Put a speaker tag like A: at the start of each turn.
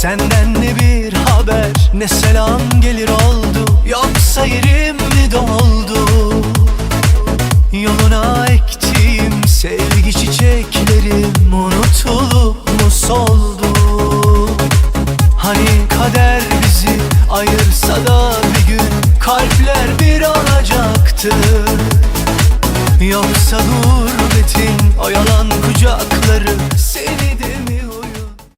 A: Senden ne bir haber ne selam gelir oldu. Yoksa yerim mi doldu? Yoluna ektiğim sevgi çiçeklerim Unutulup mu soldu? Hani kader bizi ayırsa da bir gün Kalpler bir olacaktı. Yoksa gurbetin o